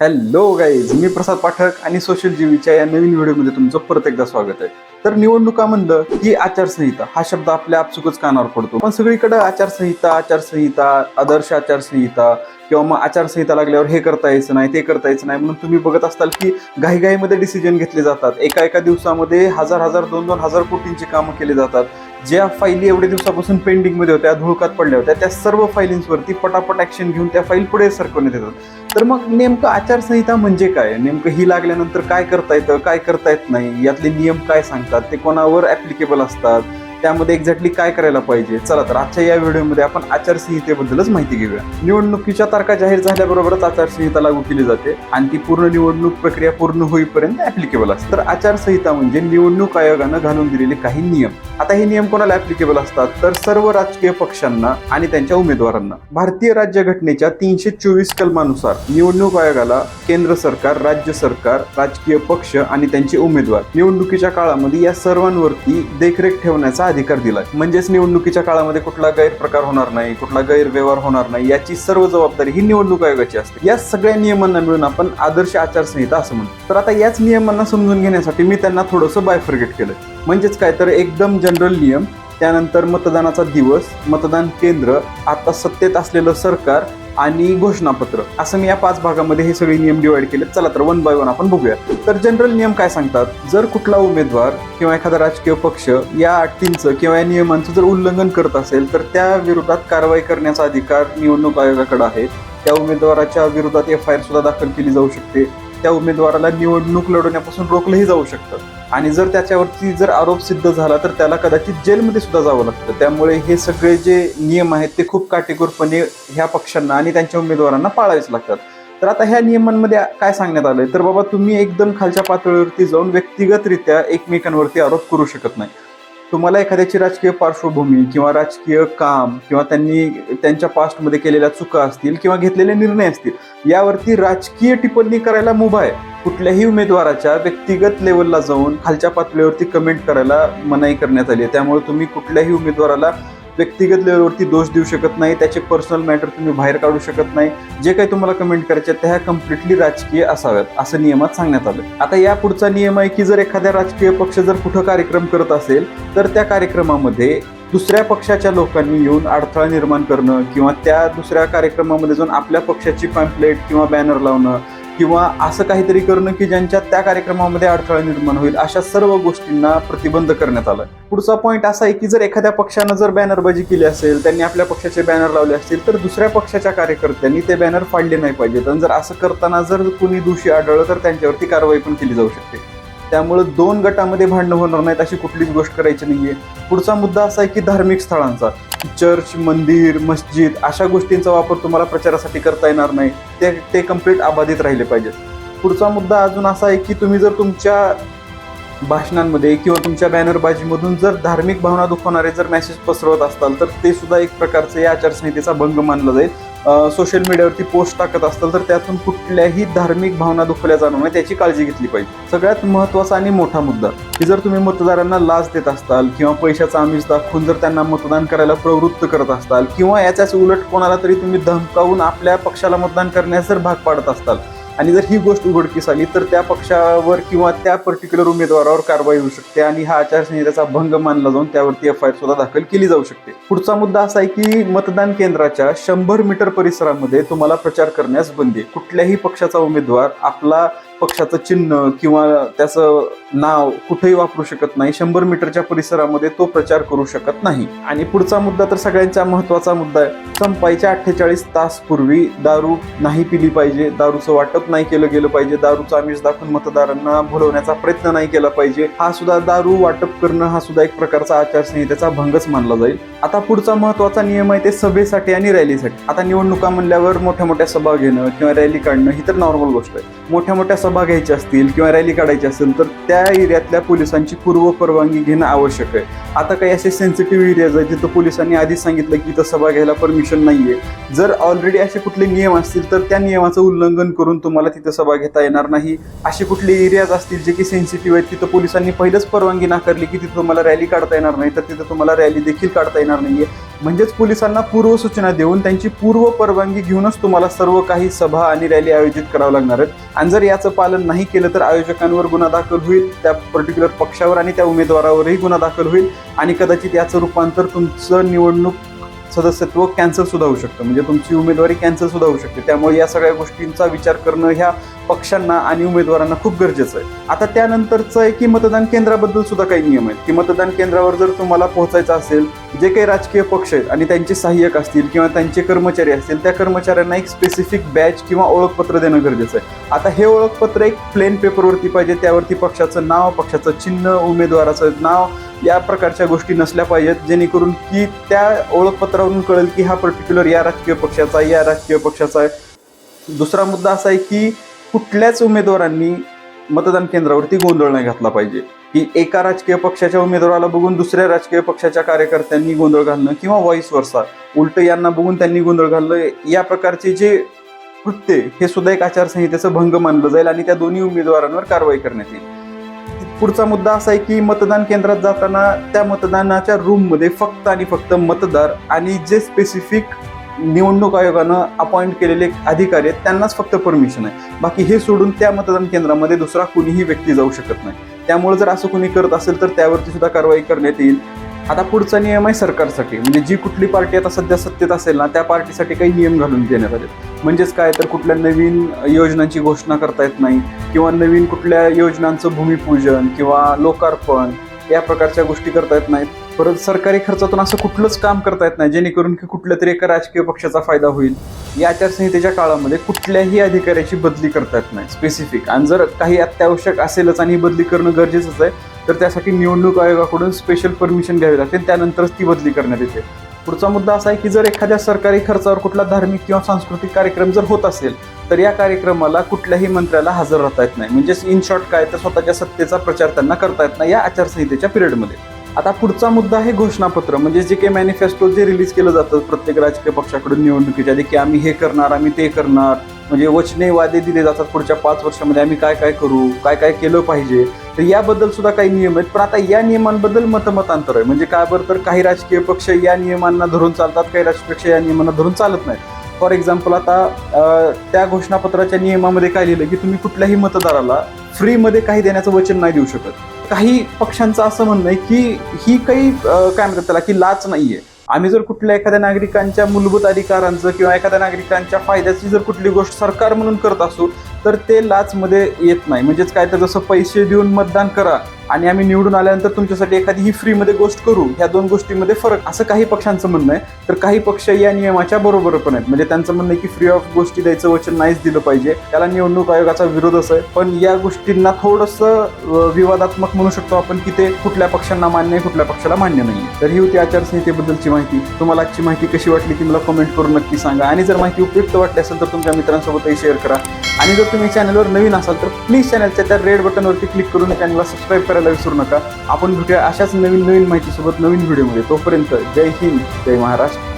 Hello guys मी प्रसाद पाठक आणि social जीवीच्या या नवीन व्हिडिओमध्ये तुमचं परत एकदा स्वागत आहे. तर निवडणुका म्हणलं की आचारसंहिता हा शब्द आपल्या आपसुकच कानावर पडतो. पण सगळीकडे आचारसंहिता आचारसंहिता आदर्श आचारसंहिता किंवा मग आचारसंहिता लागल्यावर हे करता यायचं नाही ते करता यायचं नाही म्हणून तुम्ही बघत असताल की घाईघाईमध्ये डिसिजन घेतले जातात. एका एका दिवसामध्ये हजार हजार दोन दोन हजार कोटींची कामं केली जातात. ज्या फाईली एवढ्या दिवसापासून पेंडिंगमध्ये होत्या धुळकात पडल्या होत्या त्या सर्व फाईलींवरती पटापट ॲक्शन घेऊन त्या फाईल पुढे सरकवण्यात येतात. तर मग नेमकं आचारसंहिता म्हणजे काय? नेमकं ही लागल्यानंतर काय करता येतं काय करता येत नाही? यातले नियम काय सांगतात? ते कोणावर ॲप्लिकेबल असतात? त्यामध्ये एक्झॅक्टली काय करायला पाहिजे? चला तर आजच्या या व्हिडिओमध्ये आपण आचारसंहितेबद्दलच माहिती घेऊया. निवडणुकीच्या तारखा जाहीर झाल्याबरोबरच आचारसंहिता लागू केली जाते आणि ती पूर्ण निवडणूक प्रक्रिया पूर्ण होईपर्यंत ऍप्लिकेबल असते. तर आचारसंहिता म्हणजे निवडणूक आयोगानं घालून दिलेले काही नियम. आता हे नियम कोणाला ऍप्लिकेबल असतात? तर सर्व राजकीय पक्षांना आणि त्यांच्या उमेदवारांना. भारतीय राज्यघटनेच्या तीनशे चोवीस कलमानुसार निवडणूक आयोगाला केंद्र सरकार राज्य सरकार राजकीय पक्ष आणि त्यांचे उमेदवार निवडणुकीच्या काळामध्ये या सर्वांवरती देखरेख ठेवण्याचा अधिकार दिलाय. म्हणजेच निवडणुकीच्या काळामध्ये कुठला गैरप्रकार होणार नाही कुठला गैरव्यवहार होणार नाही याची सर्व जबाबदारी ही निवडणूक आयोगाची असते. या सगळ्या नियमांना मिळून आपण आदर्श आचारसंहिता असं म्हणतो. तर आता याच नियमांना समजून घेण्यासाठी मी त्यांना थोडंसं बायफर्गेट केलं म्हणजेच काय? तर एकदम जनरल नियम त्यानंतर मतदानाचा दिवस मतदान केंद्र आता सत्तेत असलेलं सरकार आणि घोषणापत्र. असं मी या पाच भागामध्ये हे सगळे नियम डिवाइड केले चला तर वन बाय वन आपण बघूया तर जनरल नियम काय सांगतात? जर कुठला उमेदवार किंवा एखादा राजकीय पक्ष या अटींचं किंवा या नियमांचं जर उल्लंघन करत असेल तर त्या विरोधात कारवाई करण्याचा अधिकार निवडणूक आयोगाकडे आहे. त्या उमेदवाराच्या विरोधात एफ आय आर सुद्धा दाखल केली जाऊ शकते. त्या उमेदवाराला निवडणूक लढवण्यापासून रोखलंही जाऊ शकतं. आणि जर त्याच्यावरती जर आरोप सिद्ध झाला तर त्याला कदाचित जेलमध्ये सुद्धा जावं लागतं. त्यामुळे हे सगळे जे नियम आहेत ते खूप काटेकोरपणे ह्या पक्षांना आणि त्यांच्या उमेदवारांना पाळावेच लागतात. तर आता ह्या नियमांमध्ये काय सांगण्यात आलंय? तर बाबा तुम्ही एकदम खालच्या पातळीवरती जाऊन व्यक्तिगतरित्या एकमेकांवरती आरोप करू शकत नाही. तुम्हाला एखाद्याची राजकीय पार्श्वभूमी किंवा राजकीय काम किंवा त्यांनी त्यांच्या पास्टमध्ये केलेल्या चुका असतील किंवा घेतलेले निर्णय असतील यावरती राजकीय टिप्पणी करायला मुभा आहे. कुठल्याही उमेदवाराच्या व्यक्तिगत लेवलला जाऊन खालच्या पातळीवरती कमेंट करायला मनाई करण्यात आली आहे. त्यामुळे तुम्ही कुठल्याही उमेदवाराला व्यक्तिगत लेवलवरती दोष देऊ शकत नाही त्याचे पर्सनल मॅटर तुम्ही बाहेर काढू शकत नाही. जे काही तुम्हाला कमेंट करायचे त्या ह्या कम्प्लिटली राजकीय असाव्यात असं नियमात सांगण्यात आलं. आता या पुढचा नियम आहे की जर एखाद्या राजकीय पक्ष जर कुठं कार्यक्रम करत असेल तर त्या कार्यक्रमामध्ये दुसऱ्या पक्षाच्या लोकांनी येऊन अडथळा निर्माण करणं किंवा त्या दुसऱ्या कार्यक्रमामध्ये जाऊन आपल्या पक्षाची पॅम्पलेट किंवा बॅनर लावणं किंवा असं काहीतरी करणं की ज्यांच्या त्या कार्यक्रमामध्ये अडथळा निर्माण होईल अशा सर्व गोष्टींना प्रतिबंध करण्यात आलं पुढचा पॉईंट असा आहे की जर एखाद्या पक्षानं जर बॅनरबाजी केली असेल त्यांनी आपल्या पक्षाचे बॅनर लावले असतील तर दुसऱ्या पक्षाच्या कार्यकर्त्यांनी ते बॅनर फाडले नाही पाहिजेत. आणि जर असं करताना जर कुणी दोषी आढळलं तर त्यांच्यावरती कारवाई पण केली जाऊ शकते. त्यामुळे दोन गटामध्ये भांडणं होणार नाहीत अशी कुठलीच गोष्ट करायची नाहीये. पुढचा मुद्दा असा आहे की धार्मिक स्थळांचा. चर्च मंदिर मस्जिद अशा गोष्टींचा वापर तुम्हाला प्रचारासाठी करता येणार नाही. ते ते कंप्लीट अबाधित राहिले पाहिजेत. पुढचा मुद्दा अजून असा आहे की तुम्ही जर तुमच्या भाषणांमध्ये किंवा तुमच्या बॅनरबाजीमधून जर धार्मिक भावना दुखवणारे जर मेसेज पसरवत असताल तर ते सुद्धा एक प्रकारचे या आचारसंहितेचा भंग मानला जाईल. सोशल मीडियावरती पोस्ट टाकत असताल तर त्यातून कुठल्याही धार्मिक भावना दुखवल्या जाणार नाही त्याची काळजी घेतली पाहिजे. सगळ्यात महत्त्वाचा आणि मोठा मुद्दा की जर तुम्ही मतदारांना लाच देत असताल किंवा पैशाचा आमिष दाखवून जर त्यांना मतदान करायला प्रवृत्त करत असताल किंवा याच्याच उलट कोणाला तरी तुम्ही धमकावून आपल्या पक्षाला मतदान करण्यास जर भाग पाडत असताल आणि जर ही गोष्ट उघडकीस आली तर त्या पक्षावर किंवा त्या पर्टिक्युलर उमेदवारावर कारवाई होऊ शकते आणि हा आचारसंहितेचा भंग मानला जाऊन त्यावरती एफ आय आर सुद्धा दाखल केली जाऊ शकते. पुढचा मुद्दा असा आहे की मतदान केंद्राच्या शंभर मीटर परिसरामध्ये तुम्हाला प्रचार करण्यास बंदी आहे. कुठल्याही पक्षाचा उमेदवार आपला पक्षाचं चिन्ह किंवा त्याचं नाव कुठेही वापरू शकत नाही शंभर मीटरच्या परिसरामध्ये तो प्रचार करू शकत नाही. आणि पुढचा मुद्दा तर सगळ्यांचा महत्त्वाचा मुद्दा आहे. संपायच्या अठ्ठेचाळीस तास पूर्वी दारू नाही पिली पाहिजे दारूचं वाटप नाही केलं गेलं पाहिजे दारूचा आमिष दाखवून मतदारांना भुलवण्याचा प्रयत्न नाही केला पाहिजे हा सुद्धा दारू वाटप करणं हा सुद्धा एक प्रकारचा आचारसंहितेचा भंगच मानला जाईल. आता पुढचा महत्त्वाचा नियम आहे ते सभेसाठी आणि रॅलीसाठी. आता निवडणुका म्हणल्यावर मोठ्या मोठ्या सभा घेणं किंवा रॅली काढणं ही तर नॉर्मल गोष्ट आहे. मोठ्या मोठ्या सभा घ्यायची असतील किंवा रॅली काढायची असेल तर त्या एरियातल्या पोलिसांची पूर्व परवानगी घेणं आवश्यक आहे. आता काही असे सेन्सिटिव्ह एरियाज आहेत तिथं पोलिसांनी आधीच सांगितलं की इथं सभा घ्यायला परमिशन नाही आहे जर ऑलरेडी असे कुठले नियम असतील तर त्या नियमाचं उल्लंघन करून तुम्हाला तिथं सभा घेता येणार नाही. असे कुठले एरियाज असतील जे की सेन्सिटिव्ह आहेत तिथं पोलिसांनी पहिलंच परवानगी नाकारली की तिथं तुम्हाला रॅली काढता येणार नाही तर तिथं तुम्हाला रॅली देखील काढता येणार नाहीये. म्हणजेच पोलिसांना पूर्व सूचना देऊन त्यांची पूर्व परवानगी घेऊनच तुम्हाला सर्व काही सभा आणि रॅली आयोजित करावं लागणार आहेत. आणि जर याचं पालन नाही केलं तर आयोजकांवर गुन्हा दाखल होईल त्या पर्टिक्युलर पक्षावर आणि त्या उमेदवारावरही गुन्हा दाखल होईल आणि कदाचित याचं रूपांतर तुमचं निवडणूक सदस्यत्व कॅन्सल सुद्धा होऊ शकतं. म्हणजे तुमची उमेदवारी कॅन्सल सुद्धा होऊ शकते. त्यामुळे या सगळ्या गोष्टींचा विचार करणं ह्या पक्षांना आणि उमेदवारांना खूप गरजेचं आहे. आता त्यानंतरचं आहे की मतदान केंद्राबद्दल सुद्धा काही नियम आहेत. की मतदान केंद्रावर जर तुम्हाला पोहोचायचं असेल जे काही राजकीय पक्ष आहेत आणि त्यांचे सहाय्यक असतील किंवा त्यांचे कर्मचारी असतील त्या कर्मचाऱ्यांना एक स्पेसिफिक बॅच किंवा ओळखपत्र देणं गरजेचं आहे. आता हे ओळखपत्र एक प्लेन पेपरवरती पाहिजे त्यावरती पक्षाचं नाव पक्षाचं चिन्ह उमेदवाराचं नाव या प्रकारच्या गोष्टी नसल्या पाहिजेत जेणेकरून की त्या ओळखपत्रावरून कळेल की हा पर्टिक्युलर या राजकीय पक्षाचा आहे, या राजकीय पक्षाचा आहे. दुसरा मुद्दा असा आहे की कुठल्याच उमेदवारांनी मतदान केंद्रावरती गोंधळ नाही घातला पाहिजे. की एका राजकीय पक्षाच्या उमेदवाराला बघून दुसऱ्या राजकीय पक्षाच्या कार्यकर्त्यांनी गोंधळ घालणं किंवा व्हॉइस वर्सा उलट यांना बघून त्यांनी गोंधळ घालणं या प्रकारचे जे कृत्य हे सुद्धा एक आचारसंहितेचं भंग मानलं जाईल आणि त्या दोन्ही उमेदवारांवर कारवाई करण्यात येईल. पुढचा मुद्दा असा आहे की मतदान केंद्रात जाताना त्या मतदानाच्या रूममध्ये फक्त आणि फक्त मतदार आणि जे स्पेसिफिक निवडणूक आयोगानं अपॉइंट केलेले अधिकारी आहेत त्यांनाच फक्त परमिशन आहे. बाकी हे सोडून त्या मतदान केंद्रामध्ये दुसरा कुणीही व्यक्ती जाऊ शकत नाही. त्यामुळे जर असं कुणी करत असेल तर त्यावरती सुद्धा कारवाई करण्यात येईल. आता पुढचा नियम आहे सरकारसाठी. म्हणजे जी कुठली पार्टी आता सध्या सत्तेत असेल ना त्या पार्टीसाठी काही नियम घालून देण्यात आले म्हणजेच काय? तर कुठल्या नवीन योजनांची घोषणा करता येत नाही किंवा नवीन कुठल्या योजनांचं भूमिपूजन किंवा लोकार्पण या प्रकारच्या गोष्टी करता येत नाहीत. परत सरकारी खर्चातून असं कुठलंच काम करता येत नाही जेणेकरून की कुठल्या तरी एका राजकीय पक्षाचा फायदा होईल. या आचारसंहितेच्या काळामध्ये कुठल्याही अधिकाऱ्याची बदली करता येत नाही स्पेसिफिक आणि जर काही अत्यावश्यक असेलच आणि ही बदली करणं गरजेचंच आहे तर त्यासाठी निवडणूक आयोगाकडून स्पेशल परमिशन घ्यावी लागते त्यानंतरच ती बदली करण्यात येते. पुढचा मुद्दा असा आहे की जर एखाद्या सरकारी खर्चावर कुठला धार्मिक किंवा सांस्कृतिक कार्यक्रम जर होत असेल तर या कार्यक्रमाला कुठल्याही मंत्र्याला हजर राहता येत नाही. म्हणजेच इन शॉर्ट काय तर स्वतःच्या सत्तेचा प्रचार त्यांना करता येत नाही या आचारसंहितेच्या पिरियडमध्ये आता पुढचा मुद्दा आहे घोषणापत्र. म्हणजे जे काही मॅनिफेस्टो जे रिलीज केलं जातं प्रत्येक राजकीय पक्षाकडून निवडणुकीच्या आधी की आम्ही हे करणार आम्ही ते करणार म्हणजे वचने वादे दिले जातात पुढच्या पाच वर्षामध्ये आम्ही काय काय करू काय काय केलं पाहिजे तर याबद्दल सुद्धा काही नियम आहेत. पण आता या नियमांबद्दल मतमतांतर आहे. म्हणजे काय बरं तर काही राजकीय पक्ष या नियमांना धरून चालतात काही राजकीय पक्ष या नियमांना धरून चालत नाहीत. फॉर एक्झाम्पल आता त्या घोषणापत्राच्या नियमामध्ये काय लिहिलं की तुम्ही कुठल्याही मतदाराला फ्रीमध्ये काही देण्याचं वचन नाही देऊ शकत. काही पक्षांचं असं म्हणणं आहे की ही काही काय म्हणतात त्याला की लाच नाहीये. आम्ही जर कुठल्या एखाद्या नागरिकांच्या मूलभूत अधिकारांचं किंवा एखाद्या नागरिकांच्या फायद्याची जर कुठली गोष्ट सरकार म्हणून करत असू तर ते लाचमध्ये येत नाही. म्हणजेच काय तर जसं पैसे देऊन मतदान करा आणि आम्ही निवडून आल्यानंतर तुमच्यासाठी एखादी ही फ्रीमध्ये गोष्ट करू ह्या दोन गोष्टीमध्ये फरक. असं काही पक्षांचं म्हणणं आहे. तर काही पक्ष या नियमाच्या बरोबर पण आहेत. म्हणजे त्यांचं म्हणणं आहे की फ्री ऑफ गोष्टी द्यायचं वचन नाहीच दिलं पाहिजे. त्याला निवडणूक आयोगाचा विरोध असं आहे. पण या गोष्टींना थोडंसं विवादात्मक म्हणू शकतो आपण की ते कुठल्या पक्षांना मान्य आहे कुठल्या पक्षाला मान्य नाही तर ही होती आचारसंहितेबद्दलची माहिती. तुम्हाला आजची माहिती कशी वाटली ती मला कमेंट करून नक्की सांगा. आणि जर माहिती उपयुक्त वाटली असेल तर तुमच्या मित्रांसोबतही शेअर करा. आणि जर तुम्ही चॅनलवर नवीन असाल तर प्लीज चॅनलच्या त्या रेड बटनवरती क्लिक करून चॅनलला सबस्क्राईब करायला विसरू नका. आपण भेटूया अशाच नवीन नवीन माहितीसोबत नवीन व्हिडिओमध्ये. तोपर्यंत जय हिंद जय महाराष्ट्र.